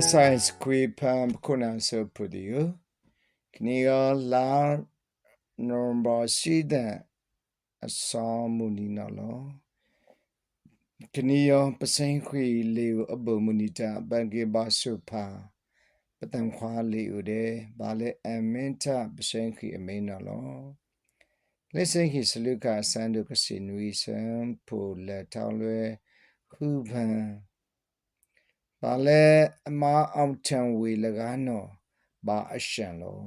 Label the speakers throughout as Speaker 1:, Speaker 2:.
Speaker 1: science kwi pam kuna so pudiyo kniyo la nomba sida asamuni nalo kniyo pasin kwi leo abo munita bange basu pa patam khwa leo de bale aminta pasin kwi amin nalo Listen ki saluka sandu kasinui sam po la taulwe khu phan ဘာလဲအမအောင်ချံဝေလကားနော်ဘာအရှံလို့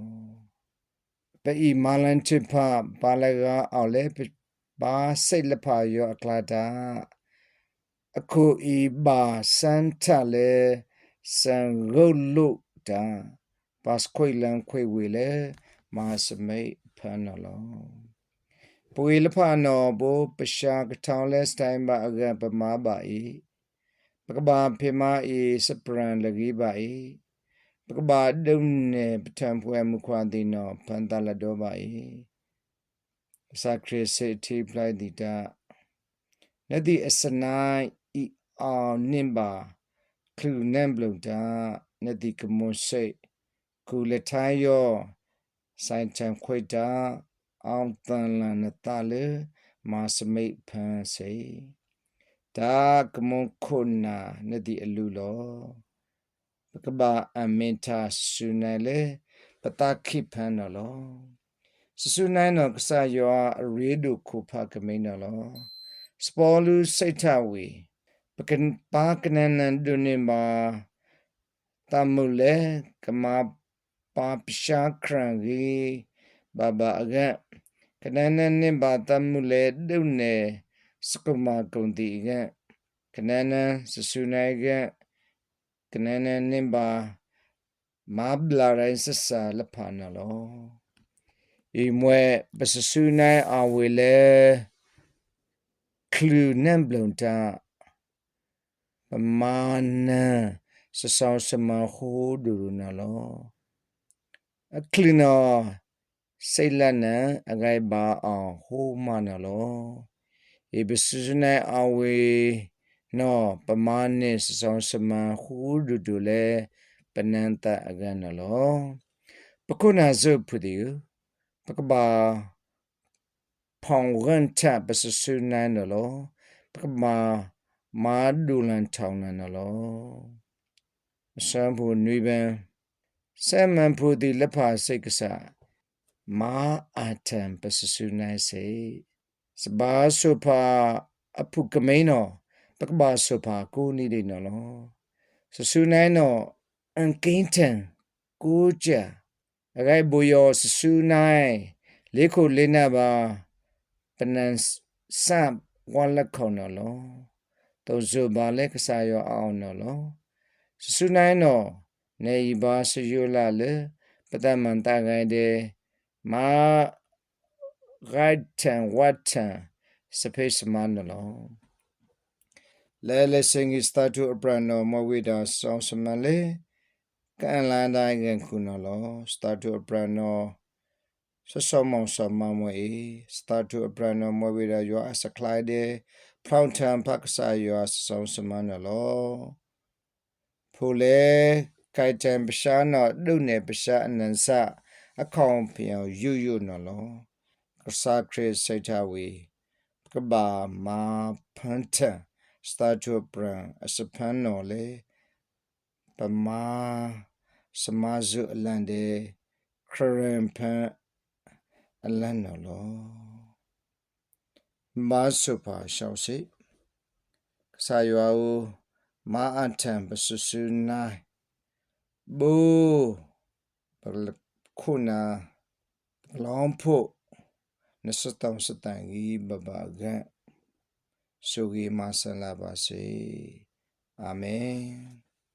Speaker 1: ပီမာလန်ချစ်ဖဘာလကားအောင်လဲဘာစိတ်လဖရောအကလာတာအခုဤဘာစန်ထလဲစံရုတ်လို့တာပါစခွေလန်ခွေဝေလဲမာစမိတ်ဖန်နော်ပွေလဖနော်ဘပရှာကထောင်းလဲစတိုင်းပါအကပမာပါဤ ပကဘာဖေမာအေစပရန်လဂီဘာအေပကဘာဒုံနေပထံပွဲမခွာတိနောဖန်တလတော်ပါအေစခရစေတီပလိုက်ဒီတာနတိအစနိုင်ဤအောင်နင်ပါခလူနမ်ဘလုံတာနတိကမွန်စိတ်ကူလက်ထိုင်းယောဆိုင်ချံခွေတာအောင်တန်လန်နတလေမာစမိတ်ဖန်စေ ဒါကမွန်ခုနာနဒီအလူလောပကဘာအမင်တာဆုနိုင်လေပတာခိဖန်နော်လောစဆုနိုင်နော်ကဆာယောအရေဒုခုဖကမိန်နော်လောစပေါ်လူစိတ်ထဝေပကင်ပါကနနန်ဒုနေမာတမုလေကမပါပရှာခရံကြီးဘဘာအကကနနန်နေဘာတမုလေဒုနေစကမကုံတီကကနနစဆုနိုင်ကကနနနိဘာမဘလာရိုင်းစဆာလဖာနလောဤမွဲပစဆုနို င်အဝေလေခလူနမ်ဘလုံတာပမာနစဆောစမဟိုဒူနလောအခလီနောစိတ်လနံအဂိုင်ဘာအောင်ဟိုမနလောေ ဘစစနေအဝေနောပမာနိစဆောင်စမဟူဒူဒူလေပနန္တအကနလောပကုနာဇုဖုဒီပကဘာဖောင်ရန်ချပစဆုနန်လောပကမာမာဒူလန်ထောင်းနန်လောစံဖို့နွေပန်ဆမ်မန်ဖို့ဒီလက်ဖာစိတ်ကစားမာအတံပစဆုနိုင်စေ စဘာဆုဖာအဖုကမိန်နောပကဘာဆုဖာကိုနိဒိနော်လောဆဆူနိုင်နောအန်ကင်းတန်ကိုကြအဂိုင်ဘူယောဆဆူနိုင်လေခုလေနာပါပနန်စပ်ဝါလက်ခေါနော်လောတော့ဇဘာလက်ကစားရောအောင်နော်လောဆဆူနိုင်နောနေဘာဆယူလာလေပဒမန်တာဂိုင်ဒေမာ right and what space man lo le le sing is start to brano mo we da song samale kan lan dai gen khu no lo start to brano so so mo so ma mo e start to brano mo we da yo as a clyde proud time pak sa yo as song samana lo ဖိုလေကိုင်တံပရှာနောဒုနေပရှာအနန်စအခေါင်ပြောင်ယူယူနော်လော ကစားခရစ်စိတ်ထဝေကဘာမာဖန်တစတာတူပရန်အစဖန်နော်လေပမာစမာဇုအလန်ဒေခရမ်ဖန်အလန်နော်လောမာဆုပါရှောက်စိကစားရွာဦးမာအထံပစဆုနိုင်ဘူပလခုနာလောင်ဖို့ နစတောင်စတန်ကြီးဘဘကဆုဂီမဆလာပါစေအာမင်